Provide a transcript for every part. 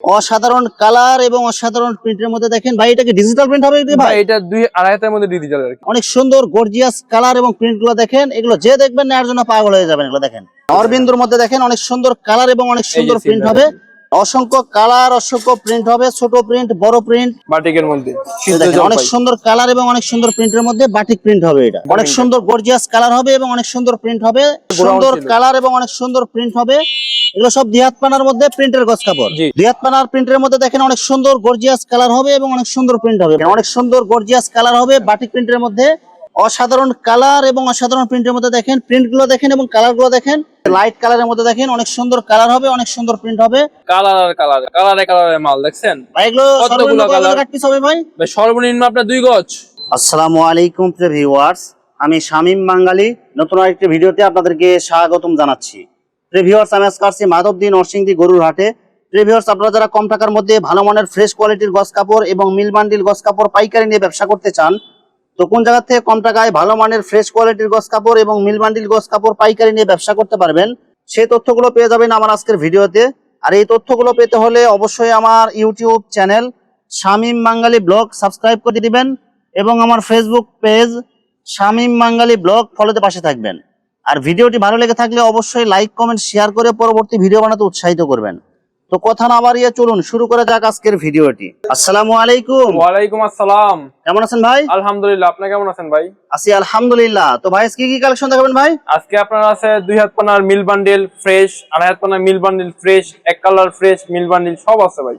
অসাধারণ কালার এবং অসাধারণ প্রিন্টের মধ্যে দেখেন। ভাই এটা কি ডিজিটাল প্রিন্ট হবে ভাই? এটা দুই আড়াইটার মধ্যে ডিজিটাল অনেক সুন্দর গর্জিয়াস কালার এবং প্রিন্টগুলো দেখেন। এগুলো যে দেখবেন নেওয়ার জন্য পাগল হয়ে যাবেন এগুলো দেখেন। অরবিন্দুর মধ্যে দেখেন অনেক সুন্দর কালার এবং অনেক সুন্দর প্রিন্ট হবে। অসংখ্য কালার অসংখ্য প্রিন্ট হবে ছোট প্রিন্ট বড় প্রিন্ট বাটিকের মধ্যে অনেক সুন্দর কালার এবং অনেক সুন্দর প্রিন্টের মধ্যে বাটিক প্রিন্ট হবে এটা। অনেক সুন্দর গর্জিয়াস কালার হবে এবং অনেক সুন্দর প্রিন্ট হবে। সুন্দর কালার এবং অনেক সুন্দর প্রিন্ট হবে। এগুলো সব দিহাত পানার মধ্যে প্রিন্টের গছ কাপড়। দিহাত পানার প্রিন্টের মধ্যে দেখেন অনেক সুন্দর গর্জিয়াস কালার হবে এবং অনেক সুন্দর প্রিন্ট হবে। অনেক সুন্দর গর্জিয়াস কালার হবে বাটিক প্রিন্টের মধ্যে। অসাধারণ কালার এবং অসাধারণ প্রিন্টের মধ্যে দেখেন প্রিন্টগুলো দেখেন এবং কালারগুলো দেখেন। লাইট কালারের মধ্যে দেখেন অনেক সুন্দর কালার হবে অনেক সুন্দর প্রিন্ট হবে। কালার আর কালার কালারে কালারে মাল দেখছেন? এগুলো কতগুলো সর্বনিম্ন কত colour? কাট পিস হবে ভাই? ভাই সর্বনিম্ন আপনার দুই গজ। আসসালামু আলাইকুম প্রিয় ভিউয়ার্স আমি শামীম বাঙালি নতুন আরেকটি ভিডিওতে আপনাদেরকে স্বাগতম জানাচ্ছি। প্রিয় ভিউয়ার্স আমি আজকে আসছি মাধবদী নরসিংদী গরুর হাটে। প্রিয় ভিউয়ার্স আপনারা যারা কম টাকার মধ্যে ভালো মানের ফ্রেশ কোয়ালিটির গস কাপড় এবং মিল বান্ডিল গস কাপড় পাইকারি নিয়ে ব্যবসা করতে চান তো কোন জায়গা থেকে কম টাকায় ভালো মানের ফ্রেশ কোয়ালিটির গস কাপড় এবং মিল বান্ডিল গস কাপড় পাইকারি নিয়ে ব্যবসা করতে পারবেন, সেই তথ্যগুলো পেয়ে যাবেন আমার আজকের ভিডিওতে। আর এই তথ্যগুলো পেতে হলে অবশ্যই আমার YouTube channel Shamim Bangali blog subscribe করে দিবেন এবং আমার Facebook page Shamim Bangali blog ফলোতে পাশে থাকবেন। আর ভিডিওটি ভালো লেগে থাকলে অবশ্যই লাইক কমেন্ট শেয়ার করে পরবর্তী ভিডিও বানাতে উৎসাহিত করবেন। তো কথা না বাড়িয়ে চলুন শুরু করা যাক আজকের ভিডিওটি। আসসালামু আলাইকুম। ওয়ালাইকুম আসসালাম। কেমন আছেন ভাই? আলহামদুলিল্লাহ আপনি কেমন আছেন ভাই? আছি আলহামদুলিল্লাহ। তো ভাই আজকে কি কালেকশন দেখাবেন ভাই? আজকে আপনার আছে দুই হাত পানার মিল বান্ডিল ফ্রেশ আড়াই হাত পানার মিল বান্ডিল ফ্রেশ এক কালার ফ্রেশ মিল বান্ডিল সব আছে ভাই।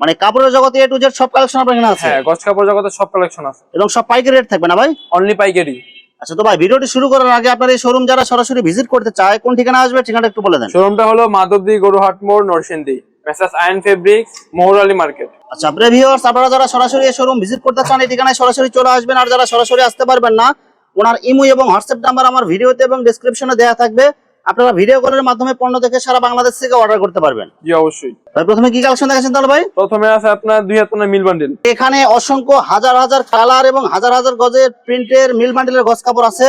মানে কাপড়ের জগতে এ টু জেড সব কালেকশন আপনার এখানে আছে? হ্যাঁ গছ কাপড় জগতে সব কালেকশন আছে। এবং সব পাইকারি রেট থাকবে না ভাই? অনলি পাইকারি। আচ্ছা তো ভাই ভিডিওটি শুরু করার আগে আপনার এই শোরুম যারা সরাসরি ভিজিট করতে চায় কোন ঠিকানা আসবে ঠিকানাটা একটু বলে দেন। শোরুমটা হলো মাধবদী গরুহাট মোড় Narsingdi. Messrs Ayon fabrics Moharali market. আচ্ছা ভিউয়ার্স আপনারা যারা সরাসরি এই শোরুম ভিজিট করতে চান এই ঠিকানায় সরাসরি চলে আসবেন। আর যারা সরাসরি আসতে পারবেন না ওনার ইমো এবং হোয়াটসঅ্যাপ নাম্বার আমার ভিডিওতে এবং ডেসক্রিপশনে দেওয়া থাকবে। আপনারা ভিডিও কলের মাধ্যমে পণ্য দেখে সারা বাংলাদেশ থেকে অর্ডার করতে পারবেন। জি অবশ্যই। ভাই প্রথমে কি কালেকশন দেখাচ্ছেন তাহলে ভাই? প্রথমে আছে আপনার দুই হাত মিল বান্ডিল এখানে অসংখ্য হাজার হাজার কালার এবং হাজার হাজার গজের প্রিন্টের মিল বান্ডিলের গজ কাপড় আছে।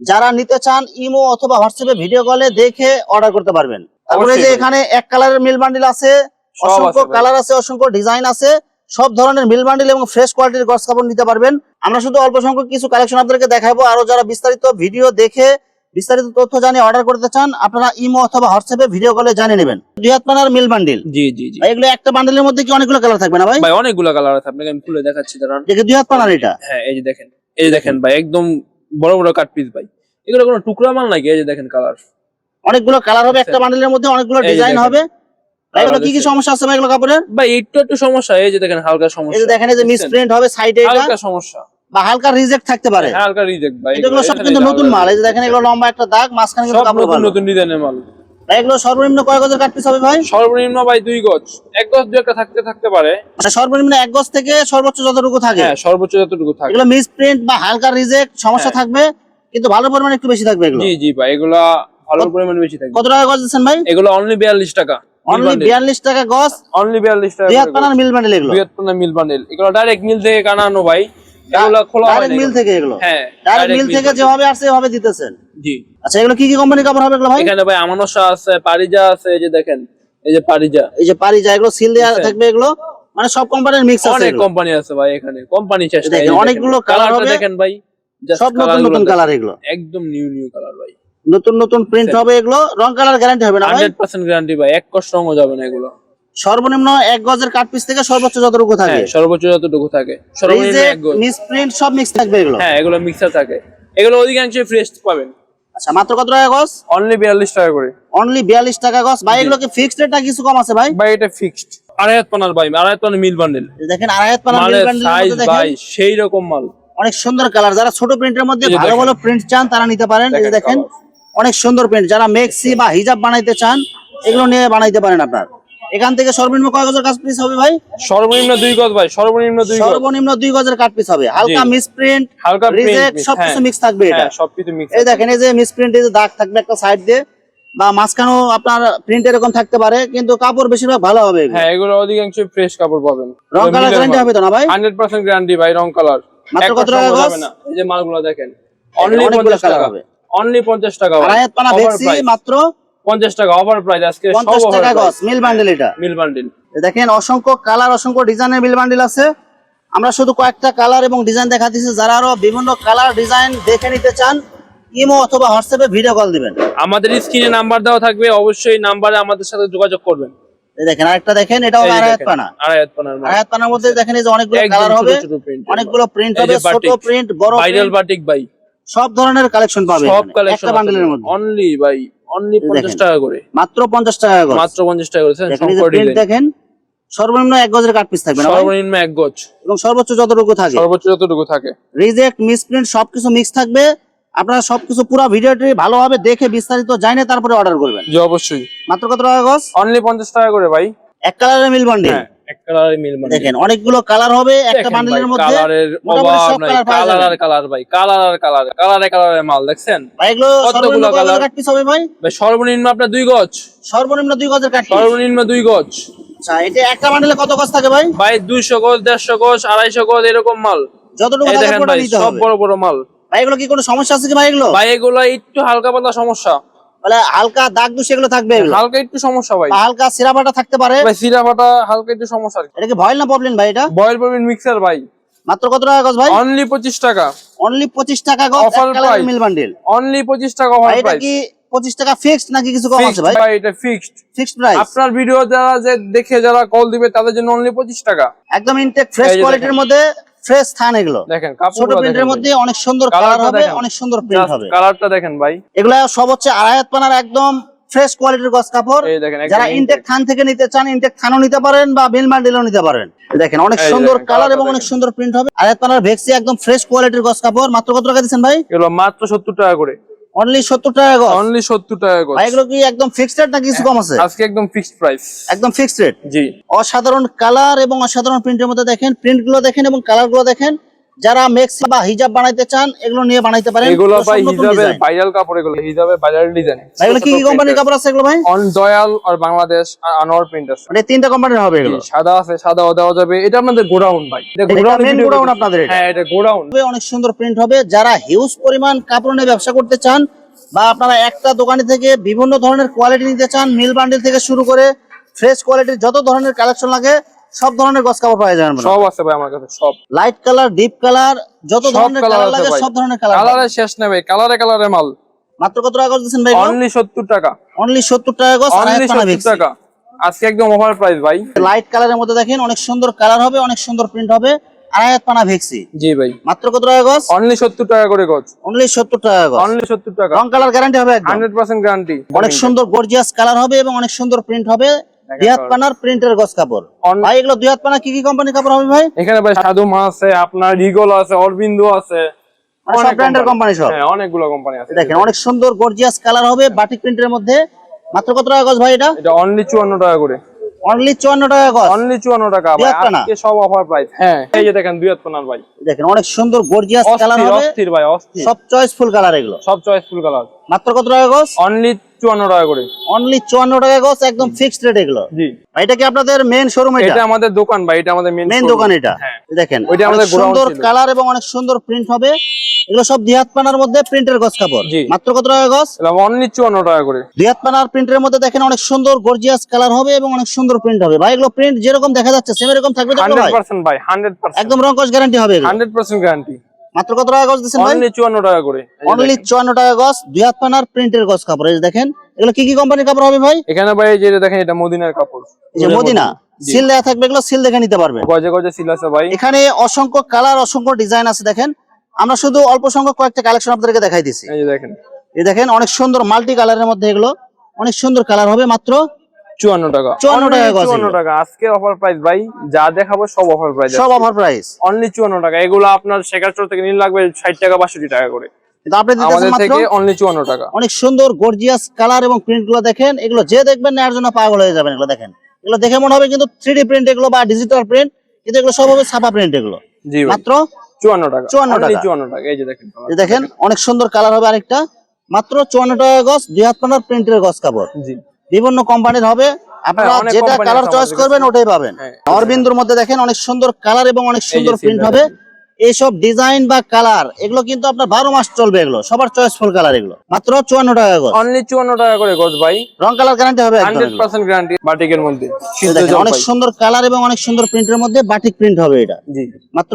যারা নিতে চান ইমো অথবা হোয়াটসঅ্যাপে ভিডিও কলে দেখে অর্ডার করতে পারবেন। তারপরে যে এখানে এক কালারের মিল বান্ডিল আছে অসংখ্য কালার আছে অসংখ্য ডিজাইন আছে সব ধরনের মিল বান্ডিল এবং ফ্রেশ কোয়ালিটির গজ কাপড় নিতে পারবেন। আমরা শুধু অল্প সংখ্যক কিছু কালেকশন আপনাদেরকে দেখাবো। আরও যারা বিস্তারিত ভিডিও দেখে বিস্তারিত তথ্য জানিয়ে অর্ডার করতে চান আপনারা ইমো অথবা হোয়াটসঅ্যাপে ভিডিও কলে জানিয়ে নেবেন। দুই হাত পানার মিল বান্ডিল জি জি জি। এগুলো একটা বান্ডিলের মধ্যে কি অনেকগুলো কালার থাকবে না ভাই? ভাই অনেকগুলো কালার আছে। আপনাকে আমি খুলে দেখাচ্ছি দাঁড়ান। দেখে দুই হাত পানার এটা? হ্যাঁ এই যে দেখেন। এই যে দেখেন ভাই একদম বড় বড় কাট পিস ভাই। এগুলো কোনো টুকরা মাল নাকি? এই যে দেখেন কালার অনেকগুলো কালার হবে একটা বান্ডেলের মধ্যে অনেকগুলো ডিজাইন হবে। এগুলো কি কি সমস্যা আছে এগুলো কাপড়ের? ভাই একটু একটু সমস্যা এই যে দেখেন হালকা এই যে দেখেন এই যে মিস দেখছেন? প্রিন্ট হবে সাইডে হালকা সমস্যা। বা হালকা রিজেক্ট থাকতে পারে। হ্যাঁ, হালকা রিজেক্ট ভাই। এগুলো সব কিন্তু নতুন মাল। এই যে দেখেন এগুলো লম্বা একটা দাগ মাঝখানে কিন্তু কাপড় নতুন ভালো। নতুন ডিজাইনের মাল। ভাই এগুলো সর্বনিম্ন কয় গজের কাট পিস হবে ভাই? সর্বনিম্ন ভাই দুই গজ। এক গজ দু একটা থাকতে থাকতে পারে। মানে সর্বনিম্ন এক গজ থেকে সর্বোচ্চ যতটুকু থাকে। হ্যাঁ সর্বোচ্চ যতটুকু থাকে। এগুলো মিস প্রিন্ট বা হালকা রিজেক্ট সমস্যা হ্যাঁ। থাকবে কিন্তু ভালো পরিমাণে একটু বেশি থাকবে এগুলো। জি জি ভাই এগুলা পরিমাণ বেশি থাকে কত টাকা গজ দিচ্ছেন ভাই? এগুলো অনলি বিয়াল্লিশ টাকা অনলি বিয়াল্লিশ টাকা গজ? অনলি বিয়াল্লিশ টাকা দুই হাত পানার মিল বান্ডিল এগুলো? মিল বান্ডেল এগুলো ডাইরেক্ট মিল থেকে কানানো ভাই। এগুলো খোলা ডাইরেক্ট মিল থেকে এগুলো? হ্যাঁ ডাইরেক্ট মিল থেকে যেভাবে আসছে এভাবে দিতেছেন? জি। আচ্ছা এগুলো কি কি কাপড় হবে এগুলো ভাই? এখানে ভাই আমানসা আছে পারিজা আছে এই যে দেখেন এই যে পারিজা এই যে পারি যায় এগুলো সিল দেওয়া থাকবে এগুলো? মানে সব কোম্পানির মিক্স আছে অনেক কোম্পানি আছে ভাই এখানে কোম্পানি চেষ্টা অনেকগুলো হবে। দেখেন ভাই। Just সব নতুন নতুন কালার এগুলো। একদম নিউ নিউ কালার ভাই। নতুন নতুন প্রিন্ট হবে এগুলো রং কালার গ্যারান্টি হবে না ভাই? হান্ড্রেড পার্সেন্ট গ্যারান্টি ভাই এক কষ্ট রঙও যাবে না এগুলো। সর্বনিম্ন এক গজের কাট পিস থেকে সর্বোচ্চ যতটুকু থাকে। হ্যাঁ সর্বোচ্চ যতটুকু থাকে সর্বনিম্ন এক গজ। মিস প্রিন্ট সব মিক্স থাকবে এগুলো? হ্যাঁ এগুলো মিক্সার থাকে। এগুলো অধিকাংশ ফ্রেশ পাবেন। আচ্ছা মাত্র কত টাকা গজ? অনলি বিয়াল্লিশ টাকা করে। অনলি বিয়াল্লিশ টাকা গজ। ভাই এগুলো কি ফিক্সড রেট কিছু কম আছে ভাই? ভাই এটা ফিক্সড আড়াই হাত পানার ভাই আড়াই হাত পানার মিল বান্ডেল দেখেন আড়াই হাত পানা মালের বান্ডিলের সাইজ ভাই সেই রকম মাল। অনেক সুন্দর কালার যারা ছোট প্রিন্টের মধ্যে ভালো ভালো প্রিন্ট চান তারা নিতে পারেন। এই দেখেন দেখেন। অনেক সুন্দর প্রিন্ট যারা মেক্সি বা হিজাব বানাইতে চান এগুলো নিয়ে বানাইতে পারেন আপনার। এখান থেকে সর্বনিম্ন কয় গজের কাজ পিস হবে ভাই? সর্বনিম্ন দুই গজ ভাই সর্বনিম্ন দুই গজ। সর্বনিম্ন দুই গজের কাট পিস হবে। হালকা জি। মিস প্রিন্ট হালকা রিজেক্ট সবকিছু মিক্স থাকবে এটা। হ্যাঁ সবকিছু মিক্স এই দেখেন এই যে মিস প্রিন্ট এই যে দাগ থাকবে একটা সাইড দিয়ে বা মাঝখানেও আপনার প্রিন্ট এরকম থাকতে পারে কিন্তু কাপড় বেশিরভাগ ভালো হবে। হ্যাঁ এগুলো অধিকাংশ ফ্রেশ কাপড় পাবেন। রং কালার গ্যারান্টি হবে তো না ভাই? হান্ড্রেড পার্সেন্ট গ্যারান্টি ভাই রং কালার মাত্র কত টাকা গজ? এই যে মালগুলো দেখেন অনলি অনেকগুলো পঞ্চাশ colour টাকা হবে। অনলি পঞ্চাশ টাকা আড়াই পানা Offer মাত্র পঞ্চাশ টাকা অফার প্রাইস আজকে টাকা মিল বান্ডেল এটা। মিল বান্ডিল দেখেন অসংখ্য কালার অসংখ্য ডিজাইনের মিল বান্ডিল আছে। আমরা শুধু কয়েকটা কালার এবং ডিজাইন দেখাতেছি। যারা আরও বিভিন্ন কালার ডিজাইন দেখে নিতে চান ইমো অথবা হোয়াটসঅ্যাপে ভিডিও কল দিবেন। আমাদের স্ক্রিনে নাম্বার দেওয়া থাকবে। অবশ্যই নাম্বারে আমাদের সাথে যোগাযোগ করবেন। দেখেন আরেকটা দেখেন এটাও এই যে পানা। আড়াই পানার মাল। আড়াই পানার মধ্যে দেখেন এই যে অনেকগুলো কালার হবে। অনেকগুলো প্রিন্ট হবে ছোট প্রিন্ট বড় ভাইরাল বাটিক ভাই। সব ধরনের কালেকশন পাবে সব কালেকশন একটা বান্ডেলের মধ্যে। অনলি ভাই অনলি পঞ্চাশ দেখেন। টাকা করে। মাত্র পঞ্চাশ টাকা করে মাত্র পঞ্চাশ টাকা করে ডিজাইন দেখেন সর্বনিম্ন এক গজের কাট পিস থাকবে সর্বনিম্ন এক গজ। এবং সর্বোচ্চ যতটুকু থাকে। সর্বোচ্চ যতটুকু থাকে। রিজেক্ট মিসপ্রিন্ট সবকিছু মিক্স থাকবে। আপনারা সবকিছু পুরো ভিডিওটি ভালোভাবে দেখে বিস্তারিত জানে তারপরে অর্ডার করবেন। জি অবশ্যই। মাত্র কত টাকা গজ? অনলি পঞ্চাশ টাকা করে ভাই। এক কালারের মিল বান্ডিল হ্যাঁ। এক মিল দেখেন অনেকগুলো কালার হবে একটা বান্ডিলের মধ্যে কালারের মোটামুটি অভাব নাই কালার কালার আর কালার ভাই কালার আর কালার কালারে কালারে মাল দেখছেন? ভাই এগুলো সর্বনিম্ন কত কাট পিস হবে ভাই? ভাই সর্বনিম্ন আপনার দুই গজ। সর্বনিম্ন দুই গজের কাট সর্বনিম্ন দুই গজ। আচ্ছা এটা একটা বান্ডিলে কত গজ থাকে ভাই? ভাই দুইশো গজ দেড়শো গজ আড়াইশো গজ এরকম মাল। যতটুকু থাকে পুরোটা সব বড় বড় মাল। ভাই এগুলো কি কোনো সমস্যা আছে কি ভাই এগুলো? ভাই এগুলো একটু হালকা পাতলা সমস্যা। বলে হালকা দাগ দুষ এগুলো থাকবে হালকা একটু সমস্যা ভাই। হালকা সিরাপাটা থাকতে পারে। ভাই সিরা ফাটা হালকা একটু সমস্যা এটা কি ভয়েল না প্রবলেম ভাই এটা? বয়েল পাবেন মিক্সার ভাই। মাত্র কত টাকা গজ ভাই? অনলি পঁচিশ টাকা। অনলি পঁচিশ টাকা গজ কালারের price। মিল বান্ডিল অনলি পঁচিশ টাকা ভাই অফার এটা কি পঁচিশ টাকা ফিক্সড নাকি কিছু কম আছে ভাই? ভাই এটা ফিক্সড ফিক্সড প্রাইস আপনার ভিডিও যারা যে দেখে যারা কল দিবে তাদের জন্য অনলি পঁচিশ টাকা। একদম ইনটেক ফ্রেশ কোয়ালিটির মধ্যে ফ্রেশ থান এগুলো। দেখেন ছোট প্রিন্টের মধ্যে অনেক সুন্দর কালার হবে অনেক সুন্দর প্রিন্ট হবে। কালারটা দেখেন ভাই। এগুলা সব হচ্ছে আড়াই হাত পানার একদম ফ্রেশ কোয়ালিটির গস কাপড়। যারা। ইনটেক থান থেকে নিতে চান ইনটেক থানও নিতে পারেন বা বিল বান্ডিলও নিতে পারেন। দেখেন অনেক সুন্দর কালার এবং অনেক সুন্দর প্রিন্ট হবে। হাত পানার ভেক্সি একদম ফ্রেশ কোয়ালিটির গস কাপড়। মাত্র কত টাকা দিচ্ছেন ভাই? এগুলো মাত্র সত্তর টাকা করে। অনলি সত্তর টাকা গস অনলি সত্তর টাকা করে ভাই এগুলো কি একদম ফিক্সড রেট নাকি কিছু কম আছে? আজকে একদম ফিক্সড প্রাইস একদম ফিক্সড রেট জি। অসাধারণ কালার এবং অসাধারণ প্রিন্টের মধ্যে দেখেন প্রিন্টগুলো দেখেন এবং কালারগুলো দেখেন। যারা মেক্সি বা হিজাব বানাইতে চান এগুলো নিয়ে বানাইতে পারেন। এগুলো ভাই হিজাবে ভাইরাল কাপড় এগুলো হিজাবে ভাইরাল ডিজাইন ভাই, এগুলো কি কি কোম্পানির কাপড় আছে এগুলো ভাই? অন দয়াল আর বাংলাদেশ আর আনোয়ার প্রিন্ট আছে মানে তিনটা কোম্পানির হবে এগুলো? সাদা আছে সাদাও দেওয়া যাবে। এটা আপনাদের গোডাউন ভাই। এটা গোডাউন main godown আপনাদের এটা? হ্যাঁ এটা গোডাউন। অনেক সুন্দর প্রিন্ট হবে। যারা হিউজ পরিমাণ কাপড় নিয়ে ব্যবসা করতে চান বা আপনারা একটা দোকানে থেকে বিভিন্ন ধরনের কোয়ালিটি নিতে চান মিল বান্ডিল থেকে শুরু করে ফ্রেশ কোয়ালিটির যত ধরনের কালেকশন লাগে সব ধরনের গস কাপড় পাওয়া যাবে সব আছে ভাই আমার কাছে সব। লাইট কালার ডিপ কালার যত ধরনের কালার লাগে সব ধরনের কালার কালারে শেষ নেই ভাই কালারে কালারে মাল। মাত্র কত টাকা করে দিচ্ছেন ভাই অনলি সত্তর টাকা। অনলি সত্তর টাকা গজ অনলি সত্তর টাকা। আজকে একদম অফার প্রাইস ভাই। লাইট কালারের মধ্যে দেখেন অনেক সুন্দর কালার হবে অনেক সুন্দর প্রিন্ট হবে হাত পানা ভেক্সি জি ভাই। মাত্র কত টাকা গজ অনলি সত্তর টাকা করে গজ অনলি সত্তর টাকা গজ অনলি সত্তর টাকা। রং কালার গ্যারান্টি হবে একদম। হান্ড্রেড পার্সেন্ট গ্যারান্টি অনেক সুন্দর গর্জিয়াস কালার হবে এবং অনেক সুন্দর প্রিন্ট হবে। দুই পানার প্রিন্টের গজ কাপড়। ভাই এগুলো দুই পানা কি কি কোম্পানির কাপড় হবে ভাই? এখানে ভাই সাধু মা আছে আপনার রিগল আছে অরবিন্দু আছে। অনেক ব্র্যান্ডের কোম্পানি সব। হ্যাঁ অনেকগুলো কোম্পানি আছে। দেখেন অনেক সুন্দর গর্জিয়াস কালার হবে বাটিক প্রিন্টের মধ্যে। মাত্র কত টাকা গজ ভাই এটা? এটা অনলি টাকা করে। অনলি চুয়ান্ন টাকা গজ অনলি চুয়ান্ন টাকা ভাই। আজকে সব অফার প্রাইস হ্যাঁ। এই যে দেখেন দুই হাত পানার ভাই। দেখেন অনেক সুন্দর গর্জিয়াস কালার হবে। অস্থির ভাই অস্থির। সব চয়েসফুল কালার এগুলো। সব চয়েস ফুল কালার মাত্র কত টাকা গজ? অনলি চুয়ান্ন টাকা করে। অনলি চুয়ান্ন টাকা গজ একদম ফিক্সড রেট এগুলো। জি। এটা কি আপনাদের মেন শোরুম এটা? এটা আমাদের দোকান ভাই এটা আমাদের মেন মেন দোকান এটা? হ্যাঁ। দেখেন ওইটা আমাদের সুন্দর কালার এবং অনেক সুন্দর প্রিন্ট হবে। এগুলো সব দুই হাত পানার মধ্যে প্রিন্টের গজ কাপড়। মাত্র কত টাকা গজ? অনলি চুয়ান্ন টাকা করে। দুই হাত পানার প্রিন্টের মধ্যে দেখেন অনেক সুন্দর গর্জিয়াস কালার হবে এবং অনেক সুন্দর প্রিন্ট হবে। ভাই এগুলো প্রিন্ট যেরকম দেখা যাচ্ছে সেম এরকম থাকবে হান্ড্রেড ভাই? পার্সেন্ট ভাই হান্ড্রেড একদম রঙ্কশ গ্যারান্টি হবে হান্ড্রেড পার্সেন্ট গ্যারান্টি মাত্র কত টাকা গজ দিচ্ছেন ভাই? অনলি চুয়ান্ন টাকা করে। অনলি দেখেন। চুয়ান্ন টাকা গজ দুই হাত পানার প্রিন্টের গজ কাপড় এই দেখেন। এগুলো কি কি কোম্পানির কাপড় হবে ভাই? এখানে ভাই এই যে দেখেন এটা মদিনার কাপড়। এই যে মদিনা। সিল দেওয়া থাকবে এগুলো সিল দেখে নিতে পারবেন গজে গজে সিল আছে ভাই। এখানে অসংখ্য কালার অসংখ্য ডিজাইন আছে দেখেন। আমরা শুধু অল্প সংখ্যক কয়েকটা কালেকশন আপনাদেরকে দেখাই দিছি এই দেখেন। এই দেখেন অনেক সুন্দর মাল্টি কালারের মধ্যে এগুলো অনেক সুন্দর কালার হবে মাত্র। চুয়ান্ন টাকা। 54 টাকা চুয়ান্ন। টাকা। আজকে অফার প্রাইস ভাই যা দেখাবো সব অফার প্রাইস সব অফার প্রাইস অনলি চুয়ান্ন টাকা। এগুলো আপনার শেখার স্টোর থেকে নিলে লাগবে ষাট টাকা বাষট্টি টাকা করে। কিন্তু আপনি দিতেছেন আমাদের থেকে অনলি চুয়ান্ন টাকা। অনেক সুন্দর গর্জিয়াস কালার এবং প্রিন্টগুলো দেখেন। এগুলো যে দেখবেন নেওয়ার জন্য পাগল হয়ে যাবেন এগুলো দেখেন। এগুলো দেখে মনে হবে কিন্তু থ্রি প্রিন্ট এগুলো বা ডিজিটাল প্রিন্ট কিন্তু এগুলো সব হবে ছাপা প্রিন্ট এগুলো। জি মাত্র চুয়ান্ন টাকা। 54 টাকা। চুয়ান্ন টাকা। এই যে দেখেন। এই দেখেন অনেক সুন্দর কালার হবে আরেকটা। মাত্র চুয়ান্ন টাকা গজ দুই হাত প্রিন্টের গজ কাপড়। জি। বিভিন্ন কোম্পানির হবে। আপনারা হ্যাঁ, যেটা কালার চয়েস করবেন ওটাই পাবেন। হ্যাঁ। অরবিন্দুর মধ্যে দেখেন অনেক সুন্দর কালার এবং অনেক সুন্দর প্রিন্ট হবে। এইসব ডিজাইন বা কালার এগুলো কিন্তু আপনার বারো মাস চলবে এগুলো। সবার চয়েসফুল কালার এগুলো। মাত্র চুয়ান্ন টাকা গজ। অনলি চুয়ান্ন টাকা করে গজ ভাই। রং কালার গ্যারান্টি হবে হান্ড্রেড পার্সেন্ট গ্যারান্টি বাটিকের মধ্যে। অনেক সুন্দর কালার এবং অনেক সুন্দর প্রিন্টের মধ্যে বাটিক প্রিন্ট হবে এটা। জি। মাত্র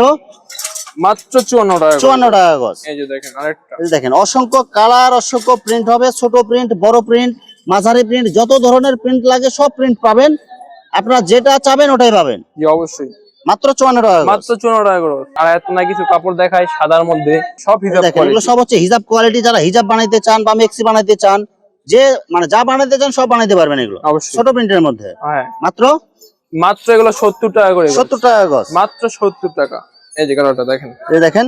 মাত্র চুয়ান্ন টাকা চুয়ান্ন টাকা গজ। এই যে দেখেন আরেকটা। দেখেন অসংখ্য কালার অসংখ্য প্রিন্ট হবে। ছোট প্রিন্ট বড় প্রিন্ট মাঝারি প্রিন্ট যত ধরনের প্রিন্ট লাগে সব প্রিন্ট পাবেন। আপনারা যেটা চাবেন ওটাই পাবেন। জি অবশ্যই। মাত্র চুয়ান্ন টাকা মাত্র চুয়ান্ন টাকা করে। আর এত না কিছু কাপড় দেখায় সাদার মধ্যে সব দেখেন এগুলো সব হচ্ছে হিজাব কোয়ালিটি যারা হিজাব বানাইতে চান বা মেক্সি বানাইতে চান যে মানে যা বানাইতে চান সব বানাইতে পারবেন এগুলো। অবশ্যই। ছোট প্রিন্টের মধ্যে। হ্যাঁ। মাত্র? মাত্র এগুলো সত্তর টাকা করে সত্তর টাকা গজ। মাত্র সত্তর টাকা। এই যে কালারটা দেখেন। এই দেখেন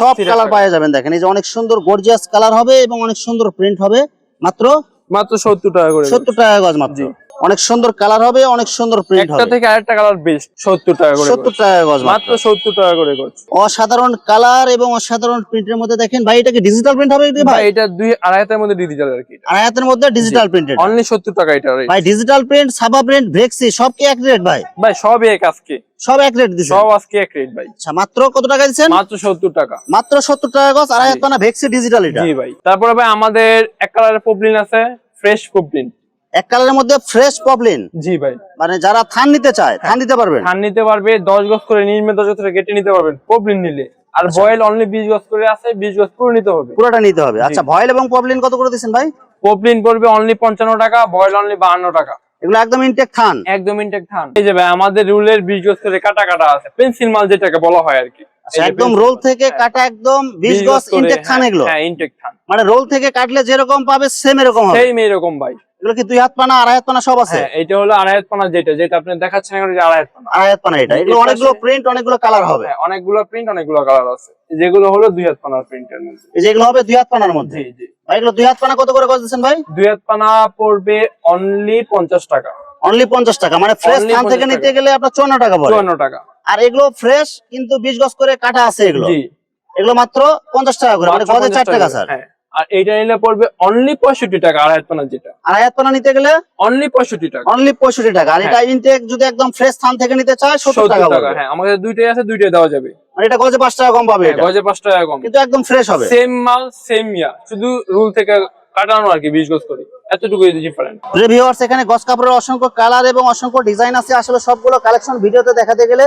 সব কালার পাওয়া যাবেন দেখেন। এই যে অনেক সুন্দর গর্জিয়াস কালার হবে এবং অনেক সুন্দর প্রিন্ট হবে। মাত্র মাত্র সত্তর টাকা করে সত্তর টাকা গজ মাত্র। অনেক সুন্দর কালার হবে অনেক সুন্দর প্রিন্ট একটা হবে। থেকে আরেকটা কালার বেস্ট সত্তর টাকা করে সত্তর গজ। টাকা গজ মাত্র মাত্র। সত্তর টাকা করে গজ। অসাধারণ কালার এবং অসাধারণ প্রিন্টের মধ্যে দেখেন ভাই এটা কি ডিজিটাল প্রিন্ট হবে কি ভাই এটা দুই আড়াই হাতের মধ্যে ডিজিটাল আর কি। আর হাতের মধ্যে ডিজিটাল প্রিন্টেড অনলি সত্তর টাকা এটা ভাই ডিজিটাল প্রিন্ট সাবা প্রিন্ট ভেক্সি সব কি এক রেট ভাই? ভাই সবই এক আজকে। সব এক রেট দিছে। সব আজকে এক রেট ভাই। আচ্ছা মাত্র কত টাকা দিচ্ছেন? মাত্র সত্তর টাকা। মাত্র সত্তর টাকা গজ আড়াই হাত পানা ভেক্সি ডিজিটাল এটা। জি ভাই। তারপরে ভাই আমাদের এক কালারের পপলিন আছে ফ্রেশ পপলিন এক কালারের মধ্যে ফ্রেশ পপলিন জি ভাই। মানে যারা থান নিতে চায় থান নিতে পারবেন? থান নিতে পারবে দশ গজ করে নির্মে দশ গজ করে কেটে নিতে পারবেন পপলিন নিলে। আর আচ্ছা। বয়েল অনলি বিশ গজ করে আছে বিশ গজ পুরো নিতে হবে। পুরোটা নিতে হবে। আচ্ছা ভয়েল এবং পপলিন কত করে দিচ্ছেন ভাই? পপলিন পড়বে অনলি পঞ্চান্ন টাকা বয়েল অনলি বাহান্ন টাকা। এগুলো একদম ইনটেক থান একদম ইনটেক থান এই যে ভাই আমাদের রুলের বিশ গজ করে কাটা কাটা আছে পেন্সিল মাল যেটাকে বলা হয় আর কি। আচ্ছা, একদম রোল থেকে কাটা একদম বিশ গজ ইনটেক থান এগুলো হ্যাঁ ইনটেক থান মানে রোল থেকে কাটলে যেরকম পাবে সেম এরকম হবে। সেই এরকম ভাই। এগুলো কি দুই হাত পানা আড়াই হাত পানা সব আছে? হ্যাঁ এটা হলো আড়াই হাত পানা যেটা যেটা আপনি দেখাচ্ছেন এখন আড়াই হাত পানা। আড়াই হাত পানা এটা। এগুলো অনেকগুলো প্রিন্ট অনেকগুলো কালার হবে। হ্যাঁ, অনেকগুলো প্রিন্ট অনেকগুলো কালার আছে। যেগুলো হলো দুই হাত পানার প্রিন্টের মধ্যে। এই যেগুলো হবে দুই হাত পানার মধ্যে? জি জি। ভাই এগুলো দুই হাত পানা কত করে দিচ্ছেন ভাই? দুই হাত পানা পড়বে অনলি পঞ্চাশ টাকা। অনলি পঞ্চাশ টাকা মানে ফ্রেশ থান থেকে নিতে গেলে আপনার চুয়ান্ন টাকা পড়ে। চুয়ান্ন টাকা। আর এগুলো ফ্রেশ কিন্তু বিশ গজ করে কাটা আছে এগুলো। এগুলো মাত্র পঞ্চাশ টাকা করে মানে গজে চার টাকা স্যার। হ্যাঁ। আর এইটা নিলে পড়বে অনলি পঁয়ষট্টি টাকা আড়াই পানা যেটা। আড়াই পানা নিতে গেলে অনলি পঁয়ষট্টি টাকা। অনলি পঁয়ষট্টি টাকা। আর এটা ইনটেক যদি একদম ফ্রেশ থান থেকে নিতে চায় সত্তর টাকা টাকা হ্যাঁ। আমাদের দুইটাই আছে দুইটাই দেওয়া যাবে। মানে এটা গজে পাঁচ টাকা কম পাবে হ্যাঁ, গজে পাঁচ টাকা কম। কিন্তু একদম ফ্রেশ হবে। সেম মাল সেম ইয়া। শুধু রুল থেকে কাটানো আর কি বিশ গজ করে। এতটুকু ডিফারেন্ট ভিউয়ার্স এখানে গস কাপড়ের অসংখ্য কালার এবং অসংখ্য ডিজাইন আছে। আসলে সবগুলো কালেকশন ভিডিওতে দেখাতে গেলে